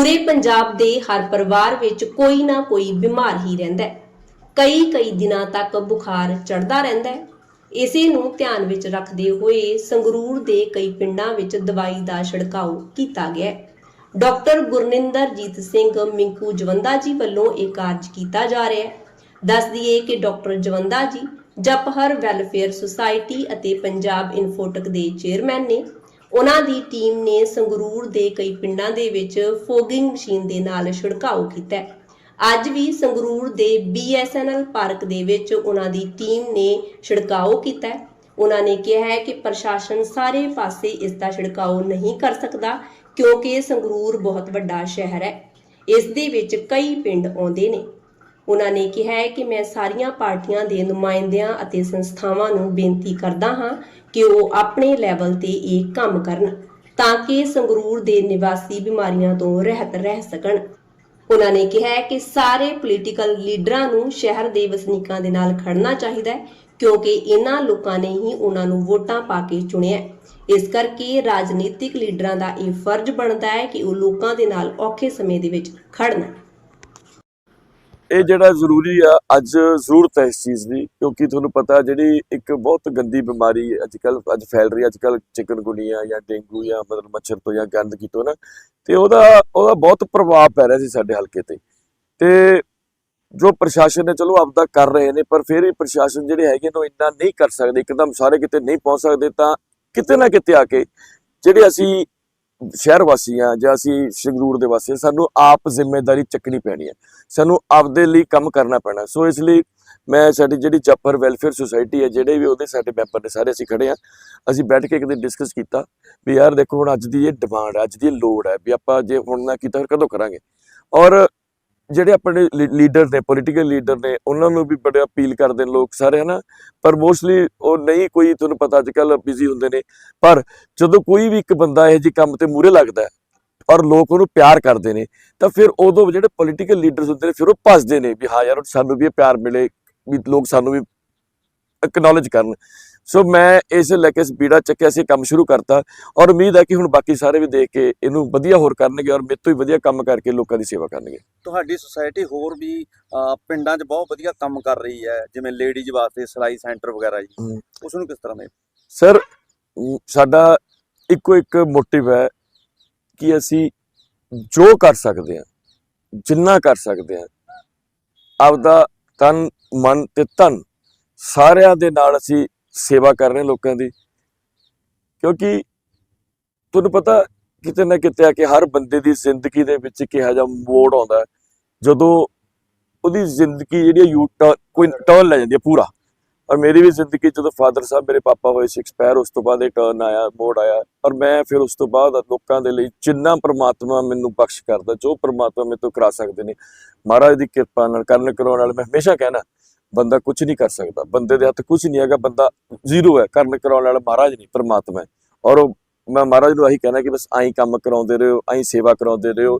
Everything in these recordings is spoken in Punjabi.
ਪੂਰੇ ਪੰਜਾਬ ਦੇ ਹਰ ਪਰਿਵਾਰ ਵਿੱਚ ਕੋਈ ਨਾ ਕੋਈ ਬਿਮਾਰ ਹੀ ਰਹਿੰਦਾ ਹੈ। ਕਈ ਕਈ ਦਿਨਾਂ ਤੱਕ ਬੁਖਾਰ ਚੜਦਾ ਰਹਿੰਦਾ ਹੈ। ਇਸੇ ਨੂੰ ਧਿਆਨ ਵਿੱਚ ਰੱਖਦੇ ਹੋਏ ਸੰਗਰੂਰ ਦੇ ਕਈ ਪਿੰਡਾਂ ਵਿੱਚ ਦਵਾਈ ਦਾ ਛਿੜਕਾਓ ਕੀਤਾ ਗਿਆ ਹੈ। ਡਾਕਟਰ ਗੁਰਨਿੰਦਰਜੀਤ ਸਿੰਘ ਮਿੰਕੂ ਜਵੰਦਾ ਜੀ ਵੱਲੋਂ ਇਹ ਕਾਰਜ ਕੀਤਾ ਜਾ ਰਿਹਾ ਹੈ। ਦੱਸ ਦਈਏ ਕਿ ਡਾਕਟਰ ਜਵੰਦਾ ਜੀ ਜਪਹਰ ਵੈਲਫੇਅਰ ਸੁਸਾਇਟੀ ਅਤੇ ਪੰਜਾਬ ਇਨਫੋਟਕ ਦੇ ਚੇਅਰਮੈਨ ਨੇ ਉਹਨਾਂ ਦੀ ਟੀਮ ਨੇ ਸੰਗਰੂਰ ਦੇ ਕਈ ਪਿੰਡਾਂ ਦੇ ਵਿੱਚ ਫੋਗਿੰਗ ਮਸ਼ੀਨ ਦੇ ਨਾਲ ਛਿੜਕਾਓ ਕੀਤਾ ਅੱਜ ਵੀ ਸੰਗਰੂਰ ਦੇ BSNL ਪਾਰਕ ਦੇ ਵਿੱਚ ਉਹਨਾਂ ਦੀ ਟੀਮ ਨੇ ਛਿੜਕਾਓ ਕੀਤਾ ਉਹਨਾਂ ਨੇ ਕਿਹਾ ਹੈ ਕਿ ਪ੍ਰਸ਼ਾਸਨ ਸਾਰੇ ਪਾਸੇ ਇਸ ਦਾ ਛਿੜਕਾਓ ਨਹੀਂ ਕਰ ਸਕਦਾ ਕਿਉਂਕਿ ਸੰਗਰੂਰ ਬਹੁਤ ਵੱਡਾ ਸ਼ਹਿਰ ਹੈ। ਇਸ ਦੇ ਵਿੱਚ ਕਈ ਪਿੰਡ ਆਉਂਦੇ ਨੇ। ਉਹਨਾਂ ਨੇ ਕਿਹਾ ਹੈ ਕਿ ਮੈਂ ਸਾਰੀਆਂ ਪਾਰਟੀਆਂ ਦੇ ਨੁਮਾਇੰਦਿਆਂ ਅਤੇ ਸੰਸਥਾਵਾਂ ਨੂੰ ਬੇਨਤੀ ਕਰਦਾ ਹਾਂ ਕਿ ਉਹ ਆਪਣੇ ਲੈਵਲ ਤੇ ਇਹ ਕੰਮ ਕਰਨ ਤਾਂ ਕਿ ਸੰਗਰੂਰ ਦੇ ਨਿਵਾਸੀ ਬਿਮਾਰੀਆਂ ਤੋਂ ਰਹਿਤ ਰਹਿ ਸਕਣ। ਉਹਨਾਂ ਨੇ ਕਿਹਾ ਹੈ ਕਿ ਸਾਰੇ ਪੋਲੀਟੀਕਲ ਲੀਡਰਾਂ ਨੂੰ ਸ਼ਹਿਰ ਦੇ ਵਸਨੀਕਾਂ ਦੇ ਨਾਲ ਖੜਨਾ ਚਾਹੀਦਾ ਹੈ ਕਿਉਂਕਿ ਇਹਨਾਂ ਲੋਕਾਂ ਨੇ ਹੀ ਉਹਨਾਂ ਨੂੰ ਵੋਟਾਂ ਪਾ ਕੇ ਚੁਣਿਆ ਇਸ ਕਰਕੇ ਰਾਜਨੀਤਿਕ ਲੀਡਰਾਂ ਦਾ ਇਹ ਫਰਜ਼ ਬਣਦਾ ਹੈ ਕਿ ਉਹ ਲੋਕਾਂ ਦੇ ਨਾਲ ਔਖੇ ਸਮੇਂ ਦੇ ਵਿੱਚ ਖੜਨ। ਇਹ ਜਿਹੜਾ ਜ਼ਰੂਰੀ ਆ, ਅੱਜ ਜ਼ਰੂਰਤ ਹੈ ਇਸ ਚੀਜ਼ ਦੀ, ਕਿਉਂਕਿ ਤੁਹਾਨੂੰ ਪਤਾ ਜਿਹੜੀ ਇੱਕ ਬਹੁਤ ਗੰਦੀ ਬਿਮਾਰੀ ਅੱਜ ਕੱਲ ਅੱਜ ਫੈਲ ਰਹੀ ਅੱਜ ਕੱਲ ਚਿਕਨਗੁਨੀਆ ਜਾਂ ਡੇਂਗੂ ਜਾਂ ਮਤਲਬ ਮੱਛਰ ਤੋਂ ਜਾਂ ਗੰਦਗੀ ਤੋਂ ਨਾ, ਤੇ ਉਹਦਾ ਉਹਦਾ ਬਹੁਤ ਪ੍ਰਭਾਵ ਪੈ ਰਿਹਾ ਸੀ ਸਾਡੇ ਹਲਕੇ ਤੇ। ਤੇ ਜੋ ਪ੍ਰਸ਼ਾਸਨ ਨੇ, ਚਲੋ ਆਪਦਾ ਕਰ ਰਹੇ ਨੇ, ਪਰ ਫਿਰ ਵੀ ਪ੍ਰਸ਼ਾਸਨ ਜਿਹੜੇ ਹੈਗੇ ਨੇ, ਉਹ ਇੰਨਾ ਨਹੀਂ ਕਰ ਸਕਦੇ, ਇੱਕਦਮ ਸਾਰੇ ਕਿਤੇ ਨਹੀਂ ਪਹੁੰਚ ਸਕਦੇ, ਤਾਂ ਕਿਤੇ ਨਾ ਕਿਤੇ ਆ ਕੇ, ਜਿਹੜੇ ਅਸੀਂ ਸ਼ਹਿਰ ਵਾਸੀ ਆ ਜਾਂ ਅਸੀਂ ਸੰਗਰੂਰ ਦੇ ਵਾਸੀ ਹਾਂ, ਸਾਨੂੰ ਆਪ ਜ਼ਿੰਮੇਵਾਰੀ ਚੱਕਣੀ ਪੈਣੀ ਹੈ। ਸਾਨੂੰ ਆਪਦੇ ਲਈ ਕੰਮ ਕਰਨਾ ਪੈਣਾ। ਸੋ ਇਸ ਲਈ ਮੈਂ ਸਾਡੀ ਜਿਹੜੀ ਜੱਪਰ ਵੈਲਫੇਅਰ ਸੁਸਾਇਟੀ ਹੈ ਜਿਹੜੇ ਵੀ ਉਹਦੇ ਸਾਡੇ ਮੈਂਬਰ ਨੇ ਸਾਰੇ ਅਸੀਂ ਖੜੇ ਆ ਅਸੀਂ ਬੈਠ ਕੇ ਇੱਕ ਦਿਨ ਡਿਸਕਸ ਕੀਤਾ ਵੀ ਯਾਰ ਦੇਖੋ ਹੁਣ ਅੱਜ ਦੀ ਇਹ ਡਿਮਾਂਡ ਹੈ ਅੱਜ ਦੀ ਲੋੜ ਹੈ ਵੀ ਆਪਾਂ ਜੇ ਹੁਣ ਨਾ ਕੀਤਾ ਫਿਰ ਕਦੋਂ ਕਰਾਂਗੇ? ਔਰ ਜਿਹੜੇ ਆਪਣੇ ਲੀਡਰ ਨੇ ਪੋਲੀਟੀਕਲ ਲੀਡਰ ਨੇ, ਉਹਨਾਂ ਨੂੰ ਵੀ ਬੜੇ ਅਪੀਲ ਕਰਦੇ ਨੇ ਲੋਕ ਸਾਰੇ, ਹਨਾ? ਪਰ ਮੋਸਟਲੀ ਉਹ ਨਹੀਂ ਕੋਈ ਤੁਹਾਨੂੰ ਪਤਾ ਅੱਜ ਕੱਲ ਬਿਜ਼ੀ ਹੁੰਦੇ ਨੇ। ਪਰ ਜਦੋਂ ਕੋਈ ਵੀ ਇੱਕ ਬੰਦਾ ਇਹ ਜੀ ਕੰਮ ਤੇ ਮੂਰੇ ਲੱਗਦਾ ਹੈ ਔਰ ਲੋਕ ਉਹਨੂੰ ਪਿਆਰ ਕਰਦੇ ਨੇ, ਤਾਂ ਫਿਰ ਉਦੋਂ ਜਿਹੜੇ ਪੋਲੀਟੀਕਲ ਲੀਡਰਸ ਹੁੰਦੇ ਨੇ, ਫਿਰ ਉਹ ਭੱਜਦੇ ਨੇ ਵੀ, ਹਾਂ ਯਾਰ, ਸਾਨੂੰ ਵੀ ਇਹ ਪਿਆਰ ਮਿਲੇ, ਵੀ ਲੋਕ ਸਾਨੂੰ ਵੀ ਐਕਨੋਲਜ ਕਰਨ। ਸੋ ਮੈਂ ਇਸ ਲੈ ਕੇ ਬੀੜਾ ਚੱਕਿਆ ਸੀ ਕੰਮ ਸ਼ੁਰੂ ਕਰਤਾ ਔਰ ਉਮੀਦ ਹੈ ਕਿ ਹੁਣ ਬਾਕੀ ਸਾਰੇ ਵੀ ਦੇਖ ਕੇ ਇਹਨੂੰ ਵਧੀਆ ਹੋਰ ਕਰਨਗੇ ਔਰ ਮੇਰੇ ਤੋਂ ਹੀ ਵਧੀਆ ਕੰਮ ਕਰਕੇ ਲੋਕਾਂ ਦੀ ਸੇਵਾ ਕਰਨਗੇ। ਤੁਹਾਡੀ ਸੁਸਾਇਟੀ ਹੋਰ ਵੀ ਪਿੰਡਾਂ 'ਚ ਬਹੁਤ ਵਧੀਆ ਕੰਮ ਕਰ ਰਹੀ ਹੈ ਜਿਵੇਂ ਲੇਡੀਜ਼ ਵਾਸਤੇ ਸਿਲਾਈ ਸੈਂਟਰ ਵਗੈਰਾ ਜੀ। ਉਸ ਨੂੰ ਕਿਸ ਤਰ੍ਹਾਂ ਦੇ? ਸਰ ਸਾਡਾ ਇੱਕੋ ਇੱਕ ਮੋਟਿਵ ਹੈ ਕਿ ਅਸੀਂ ਜੋ ਕਰ ਸਕਦੇ ਹਾਂ ਜਿੰਨਾ ਕਰ ਸਕਦੇ ਹਾਂ ਆਪਦਾ ਤਨ ਮਨ ਤੇ ਧਨ ਸਾਰਿਆਂ ਦੇ ਨਾਲ ਅਸੀਂ ਸੇਵਾ ਕਰ ਰਹੇ ਲੋਕਾਂ ਦੀ। ਕਿਉਂਕਿ ਤੁਹਾਨੂੰ ਪਤਾ ਕਿਤੇ ਨਾ ਕਿਤੇ ਆ ਕਿ ਹਰ ਬੰਦੇ ਦੀ ਜ਼ਿੰਦਗੀ ਦੇ ਵਿੱਚ ਕਿਹਾ ਜਾ ਮੋੜ ਆਉਂਦਾ ਜਦੋਂ ਉਹਦੀ ਜ਼ਿੰਦਗੀ ਜਿਹੜੀ ਯੂ ਕੋਈ ਟਰਨ ਲੈ ਜਾਂਦੀ ਹੈ ਪੂਰਾ। ਔਰ ਮੇਰੀ ਵੀ ਜ਼ਿੰਦਗੀ ਜਦੋਂ ਫਾਦਰ ਸਾਹਿਬ, ਮੇਰੇ ਪਾਪਾ ਹੋਏ ਸੀ ਐਕਸਪਾਇਰ, ਉਸ ਤੋਂ ਬਾਅਦ ਇਹ ਟਰਨ ਆਇਆ, ਮੋੜ ਆਇਆ। ਔਰ ਮੈਂ ਫਿਰ ਉਸ ਤੋਂ ਬਾਅਦ ਲੋਕਾਂ ਦੇ ਲਈ ਜਿੰਨਾ ਪ੍ਰਮਾਤਮਾ ਮੈਨੂੰ ਬਖਸ਼ ਕਰਦਾ, ਜੋ ਪ੍ਰਮਾਤਮਾ ਮੇਰੇ ਤੋਂ ਕਰਾ ਸਕਦੇ ਨੇ। ਮਹਾਰਾਜ ਦੀ ਕਿਰਪਾ ਨਾਲ, ਕਰਨ ਕਰਾਉਣ ਨਾਲ ਮੈਂ ਹਮੇਸ਼ਾ ਕਹਿਣਾ ਬੰਦਾ ਕੁਝ ਨਹੀਂ ਕਰ ਸਕਦਾ। ਬੰਦੇ ਦੇ ਹੱਥ ਕੁਝ ਨਹੀਂ ਹੈਗਾ, ਬੰਦਾ ਜ਼ੀਰੋ ਹੈ, ਕਰਨ ਕਰਾਉਣ ਵਾਲਾ ਮਹਾਰਾਜ ਨਹੀਂ, ਪਰਮਾਤਮਾ ਹੈ। ਔਰ ਉਹ, ਮੈਂ ਮਹਾਰਾਜ ਨੂੰ ਆਹੀ ਕਹਿਣਾ ਕਿ ਬਸ ਆਈ ਕੰਮ ਕਰਾਉਂਦੇ ਰਹੋ, ਆਈ ਸੇਵਾ ਕਰਾਉਂਦੇ ਰਹੋ।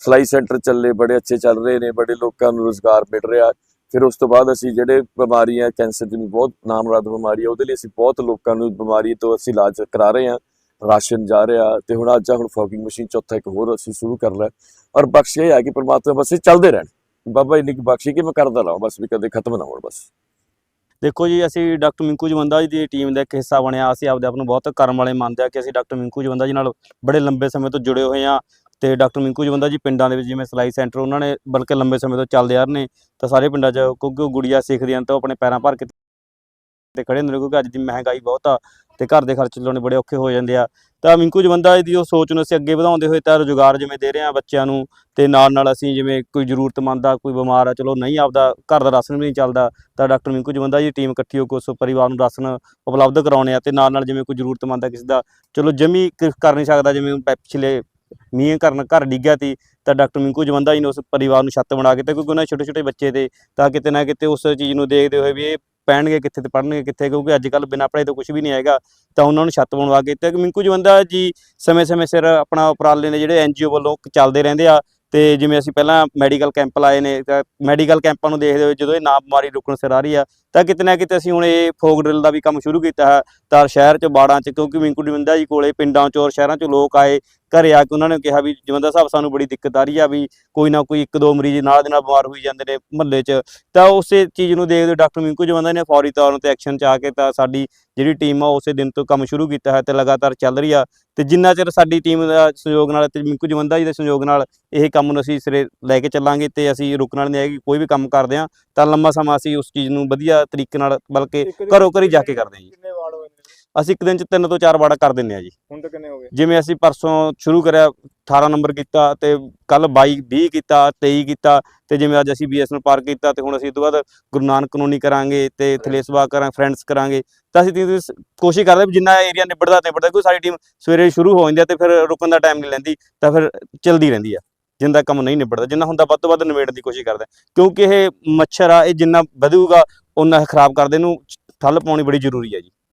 ਫਲਾਈ ਸੈਂਟਰ ਚੱਲੇ, ਬੜੇ ਅੱਛੇ ਚੱਲ ਰਹੇ ਨੇ, ਬੜੇ ਲੋਕਾਂ ਨੂੰ ਰੋਜ਼ਗਾਰ ਮਿਲ ਰਿਹਾ। ਫਿਰ ਉਸ ਤੋਂ ਬਾਅਦ ਅਸੀਂ ਜਿਹੜੇ ਬਿਮਾਰੀਆਂ ਕੈਂਸਰ ਦੀ ਬਹੁਤ ਨਾਮਰਾਦ ਬਿਮਾਰੀ ਹੈ, ਉਹਦੇ ਲਈ ਅਸੀਂ ਬਹੁਤ ਲੋਕਾਂ ਨੂੰ ਬਿਮਾਰੀ ਤੋਂ ਅਸੀਂ ਇਲਾਜ ਕਰਾ ਰਹੇ ਹਾਂ। ਰਾਸ਼ਨ ਜਾ ਰਿਹਾ ਤੇ ਹੁਣ ਅੱਜ ਹੁਣ ਫੋਗਿੰਗ ਮਸ਼ੀਨ ਚੌਥਾ ਇੱਕ ਹੋਰ ਅਸੀਂ ਸ਼ੁਰੂ ਕਰ ਲਿਆ। ਔਰ ਬਖਸ਼ ਇਹ ਹੈ ਕਿ ਪ੍ਰਮਾਤਮਾ ਬਸ ਇਹ ਚੱਲਦੇ ਰਹਿਣ। ਬਾਬਾ ਇੰਨੀ ਕੁ ਬਖਸ਼ੀ ਕਿ ਮੈਂ ਕਰਦਾ ਰਹਾਂ, ਬਸ ਵੀ ਕਦੇ ਖਤਮ ਨਾ ਹੋਣ, ਬਸ। ਦੇਖੋ ਜੀ, ਅਸੀਂ ਡਾਕਟਰ ਮਿੰਕੂ ਜਵੰਦਾ ਜੀ ਦੀ ਟੀਮ ਦਾ ਇੱਕ ਹਿੱਸਾ ਬਣਿਆ। ਅਸੀਂ ਆਪਦੇ ਆਪ ਨੂੰ ਬਹੁਤ ਕਰਮ ਵਾਲੇ ਮੰਨਦੇ ਆ ਕਿ ਅਸੀਂ ਡਾਕਟਰ ਮਿੰਕੂ ਜਵੰਦਾ ਜੀ ਨਾਲ ਬੜੇ ਲੰਬੇ ਸਮੇਂ ਤੋਂ ਜੁੜੇ ਹੋਏ ਆ ਤੇ ਡਾਕਟਰ ਮਿੰਕੂ ਜਵੰਦਾ ਜੀ ਪਿੰਡਾਂ ਦੇ ਵਿੱਚ ਜਿਵੇਂ ਸਿਲਾਈ ਸੈਂਟਰ ਉਹਨਾਂ ਨੇ ਬਲਕਿ ਲੰਬੇ ਸਮੇਂ ਤੋਂ ਚੱਲਦੇ ਆ ਰਹੇ ਨੇ, ਤਾਂ ਸਾਰੇ ਪਿੰਡਾਂ 'ਚ ਕਿਉਂਕਿ ਉਹ ਗੁੜੀਆਂ ਸਿੱਖਦੀਆਂ ਨੇ ਤਾਂ ਆਪਣੇ ਪੈਰਾਂ ਭਰ ਕੇ ਤੇ ਖੜੇ ਹੁੰਦੇ ਨੇ, ਕਿਉਂਕਿ ਅੱਜ ਦੀ ਮਹਿੰਗਾਈ ਬਹੁਤ ਆ ਤੇ ਘਰ ਦੇ ਖਰਚ ਚਲਾਉਣੇ ਬੜੇ ਔਖੇ ਹੋ ਜਾਂਦੇ ਆ। ਤਾਂ ਮਿੰਕੂ ਜਵੰਦਾ ਜੀ ਦੀ ਉਹ ਸੋਚ ਨੂੰ ਅਸੀਂ ਅੱਗੇ ਵਧਾਉਂਦੇ ਹੋਏ ਤਾਂ ਰੁਜ਼ਗਾਰ ਜਿਵੇਂ ਦੇ ਰਹੇ ਆ ਬੱਚਿਆਂ ਨੂੰ ਤੇ ਨਾਲ ਨਾਲ ਅਸੀਂ ਜਿਵੇਂ ਕੋਈ ਜ਼ਰੂਰਤਮੰਦ ਆ, ਕੋਈ ਬਿਮਾਰ ਆ, ਚਲੋ ਨਹੀਂ ਆਪਦਾ ਘਰ ਦਾ ਰਾਸ਼ਨ ਵੀ ਨਹੀਂ ਚੱਲਦਾ, ਤਾਂ ਡਾਕਟਰ ਮਿੰਕੂ ਜਵੰਦਾ ਜੀ ਦੀ ਟੀਮ ਇਕੱਠੀ ਹੋ ਕੇ ਉਸ ਪਰਿਵਾਰ ਨੂੰ ਰਾਸ਼ਨ ਉਪਲਬਧ ਕਰਾਉਣੇ ਆ ਤੇ ਨਾਲ ਨਾਲ ਜਿਵੇਂ ਕੋਈ ਜ਼ਰੂਰਤਮੰਦ ਆ ਕਿਸੇ ਦਾ, ਚਲੋ ਜਮੀ ਕਰ ਨਹੀਂ ਸਕਦਾ, ਜਿਵੇਂ ਪਿਛਲੇ ਮੀਂਹ ਕਰਨ ਘਰ ਡਿੱਗਿਆ ਤੀ ਤਾਂ ਡਾਕਟਰ ਮਿੰਕੂ ਜਵੰਦਾ ਜੀ ਨੇ ਉਸ ਪਰਿਵਾਰ ਨੂੰ ਛੱਤ ਬਣਾ ਕੇ ਤੇ ਕਿਉਂਕਿ ਉਹਨਾਂ ਛੋਟੇ ਛੋਟੇ ਬੱਚੇ ਤੇ, ਤਾਂ ਕਿਤੇ ਨਾ ਕਿਤੇ ਉਸ ਚੀਜ਼ ਨੂੰ ਦੇਖਦੇ ਹੋਏ ਵੀ ਇਹ ਪੈਣਗੇ ਕਿੱਥੇ ਤੇ ਪੜਨਗੇ ਕਿੱਥੇ, ਕਿਉਂਕਿ ਅੱਜ ਕੱਲ ਬਿਨਾਂ ਪੜ੍ਹਾਈ ਤੋਂ ਕੁਝ ਵੀ ਨਹੀਂ ਹੈਗਾ। ਤਾਂ ਉਹਨਾਂ ਨੂੰ ਛੱਤ ਬਣਵਾ ਕੇ ਤੇ ਮਿੰਕੂ ਜਵੰਦਾ ਜੀ ਸਮੇਂ-ਸਮੇਂ ਸਿਰ ਆਪਣਾ ਉਪਰਾਲੇ ਨੇ ਜਿਹੜੇ ਐਨਜੀਓ ਵੱਲੋਂ ਚੱਲਦੇ ਰਹਿੰਦੇ ਆ। ਤੇ ਜਿਵੇਂ ਅਸੀਂ ਪਹਿਲਾਂ ਮੈਡੀਕਲ ਕੈਂਪ ਲਾਏ ਨੇ, ਤਾਂ ਮੈਡੀਕਲ ਕੈਂਪਾਂ ਨੂੰ ਦੇਖਦੇ ਹੋਏ ਜਦੋਂ ਇਹ ਨਾ ਬਿਮਾਰੀ ਰੁਕਣ ਸਿਰ ਆ ਰਹੀ ਆ ਤਾਂ ਕਿਤੇ ਨਾ ਕਿਤੇ ਅਸੀਂ ਹੁਣ ਇਹ ਫੋਕ ਡਰਿਲ ਦਾ ਵੀ ਕੰਮ ਸ਼ੁਰੂ ਕੀਤਾ ਹੈ। ਤਾਂ ਸ਼ਹਿਰ ਚ, ਬਾੜਾਂ ਚ, ਕਿਉਂਕਿ ਮਿੰਕੂ ਡਿਵੰਦਾ ਜੀ ਕੋਲੇ ਪਿੰਡਾਂ ਚੋਂ ਔਰ ਸ਼ਹਿਰਾਂ ਚੋਂ ਲੋਕ ਆਏ ਘਰੇ ਆ ਕੇ ਉਹਨਾਂ ਨੇ ਕਿਹਾ ਵੀ ਜਵੰਦਾ ਸਾਹਿਬ, ਸਾਨੂੰ ਬੜੀ ਦਿੱਕਤ ਆ ਰਹੀ ਆ ਵੀ ਕੋਈ ਨਾ ਕੋਈ ਇੱਕ ਦੋ ਮਰੀਜ਼ ਨਾਲ ਦੇ ਨਾਲ ਬਿਮਾਰ ਹੋਈ ਜਾਂਦੇ ਨੇ ਮਹੱਲੇ 'ਚ। ਤਾਂ ਉਸੇ ਚੀਜ਼ ਨੂੰ ਦੇਖਦੇ ਡਾਕਟਰ ਮਿੰਕੂ ਜਵੰਦਾ ਨੇ ਫੌਰੀ ਤੌਰ ਤੇ ਐਕਸ਼ਨ 'ਚ ਆ ਕੇ ਤਾਂ ਸਾਡੀ ਜਿਹੜੀ ਟੀਮ ਆ ਉਸੇ ਦਿਨ ਤੋਂ ਕੰਮ ਸ਼ੁਰੂ ਕੀਤਾ ਹੈ ਤੇ ਲਗਾਤਾਰ ਚੱਲ ਰਹੀ ਆ। ਤੇ ਜਿੰਨਾ ਚਿਰ ਸਾਡੀ ਟੀਮ ਦਾ ਸਹਿਯੋਗ ਨਾਲ ਤੇ ਮਿੰਕੂ ਜਵੰਦਾ ਜੀ ਦੇ ਸਹਿਯੋਗ ਨਾਲ ਇਹ ਕੰਮ ਨੂੰ ਅਸੀਂ ਸਿਰੇ ਲੈ ਕੇ ਚੱਲਾਂਗੇ ਤੇ ਅਸੀਂ ਰੁਕਣਾ ਨਹੀਂ ਹੈ ਕੋਈ ਵੀ ਕੰਮ ਕਰਦੇ ਆ ਤਾਂ ਲੰਮਾ ਸਮਾਂ ਅਸੀਂ ਉਸ ਚੀਜ਼ ਨੂੰ ਵਧੀਆ ਤਰੀਕੇ ਨਾਲ ਬਲਕਿ ਘਰੋਂ ਘਰੀ ਜਾ ਕੇ ਕਰਦੇ ਹਾਂ ਜੀ। ਕਿੰਨੇ ਵਾਰਡ ਹੋਏ ਨੇ? ਅਸੀਂ ਇੱਕ ਦਿਨ 'ਚ ਤਿੰਨ ਤੋਂ ਚਾਰ ਵਾੜਾ ਕਰ ਦਿੰਨੇ ਆ ਜੀ। ਹੁਣ ਤੱਕ ਕਿੰਨੇ ਹੋ ਗਏ? ਜਿਵੇਂ ਅਸੀਂ ਪਰਸੋਂ ਸ਼ੁਰੂ ਕਰਿਆ 18 ਨੰਬਰ ਕੀਤਾ ਤੇ ਕੱਲ 22 20 ਕੀਤਾ 23 ਕੀਤਾ ਤੇ ਜਿਵੇਂ ਅੱਜ ਅਸੀਂ ਬੀਐਸਐਨ ਪਾਰਕ ਕੀਤਾ ਤੇ ਹੁਣ ਅਸੀਂ ਇਸ ਤੋਂ ਬਾਅਦ ਗੁਰੂ ਨਾਨਕ ਕਲੋਨੀ ਕਰਾਂਗੇ ਤੇ ਥਲੇਸਵਾ ਕਰਾਂ ਫਰੈਂਡਸ ਕਰਾਂਗੇ। ਤਾਂ ਅਸੀਂ ਤੀ- ਕੋਸ਼ਿਸ਼ ਕਰਦੇ ਵੀ ਜਿੰਨਾ ਏਰੀਆ ਨਿਬੜਦਾ ਨਿਬੜਦਾ ਕੋਈ ਸਾਡੀ ਟੀਮ ਸਵੇਰੇ ਸ਼ੁਰੂ ਹੋ ਜਾਂਦੀ ਹੈ ਤੇ ਫਿਰ ਰੁਕਣ ਦਾ ਟਾਈਮ ਨਹੀਂ ਲੈਂਦੀ ਤਾਂ ਫਿਰ ਚਲਦੀ ਰਹਿੰਦੀ ਆ। ਜਿੰਦਾ ਕੰਮ ਨਹੀਂ ਨਿਬੜਦਾ ਜਿੰਨਾ ਹੁੰਦਾ ਵੱਧ ਤੋਂ ਵੱਧ ਨਿਬੇੜਨ ਦੀ ਕੋਸ਼ਿਸ਼ ਕਰਦੇ। ਕਿਉਂਕਿ ਇਹ ਮੱਛਰ ਆ ਇਹ ਜਿੰਨਾ ਵਧੂਗਾ ਉਹਨਾਂ ਖਰਾਬ ਕਰਦੇ ਨੂੰ ਠੱਲ ਪਾਉਣੀ ਬੜੀ ਜ਼ਰੂਰੀ ਹੈ ਜੀ।